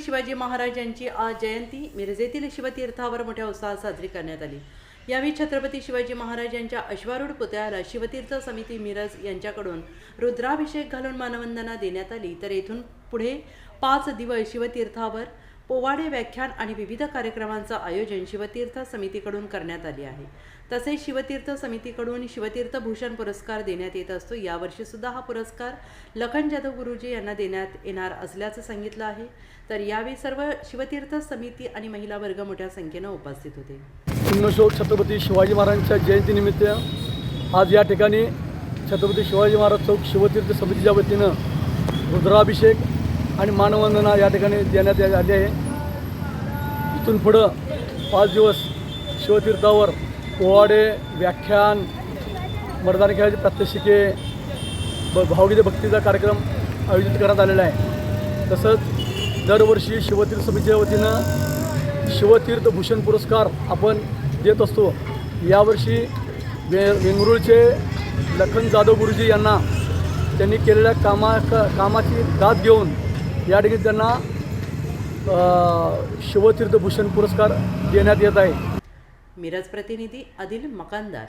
शिवाजी महाराज यांची आज जयंती मिरजेतील शिवतीर्थावर मोठ्या उत्साहात साजरी करण्यात आली. यावेळी छत्रपती शिवाजी महाराज यांच्या अश्वारूढ पुतळ्याला शिवतीर्थ समिती मिरज यांच्याकडून रुद्राभिषेक घालून मानवंदना देण्यात आली. तर येथून पुढे पाच दिवस शिवतीर्थावर पोवाडे व्याख्यान आणि विविध कार्यक्रमांचं आयोजन शिवतीर्थ समितीकडून करण्यात आले आहे. तसेच शिवतीर्थ समितीकडून शिवतीर्थ भूषण पुरस्कार देण्यात येत असतो. यावर्षी सुद्धा हा पुरस्कार लखन जाधव गुरुजी यांना देण्यात येणार असल्याचं सांगितलं आहे. तर यावेळी सर्व शिवतीर्थ समिती आणि महिला वर्ग मोठ्या संख्येनं उपस्थित होते. पुण्यश्लोक छत्रपती शिवाजी महाराजांच्या जयंतीनिमित्त आज या ठिकाणी छत्रपती शिवाजी महाराज चौक शिवतीर्थ समितीच्या वतीनं रुद्राभिषेक आणि मानवंदना या ठिकाणी देण्यात आली आहे. इथून पुढं पाच दिवस शिवतीर्थावर पोवाडे व्याख्यान मर्दानी खेळाचे प्रात्यक्षिके ब भावगीते भक्तीचा कार्यक्रम आयोजित करण्यात आलेला आहे. तसंच दरवर्षी शिवतीर्थ समितीच्या वतीनं शिवतीर्थ भूषण पुरस्कार आपण देत असतो. यावर्षी वे वेंगरुळचे लखन जाधव गुरुजी यांना त्यांनी केलेल्या कामा कामाची दाद घेऊन या ठिकाणी त्यांना शिवतीर्थभूषण पुरस्कार देण्यात येत आहे. मिरज प्रतिनिधी आदिल मकानदार.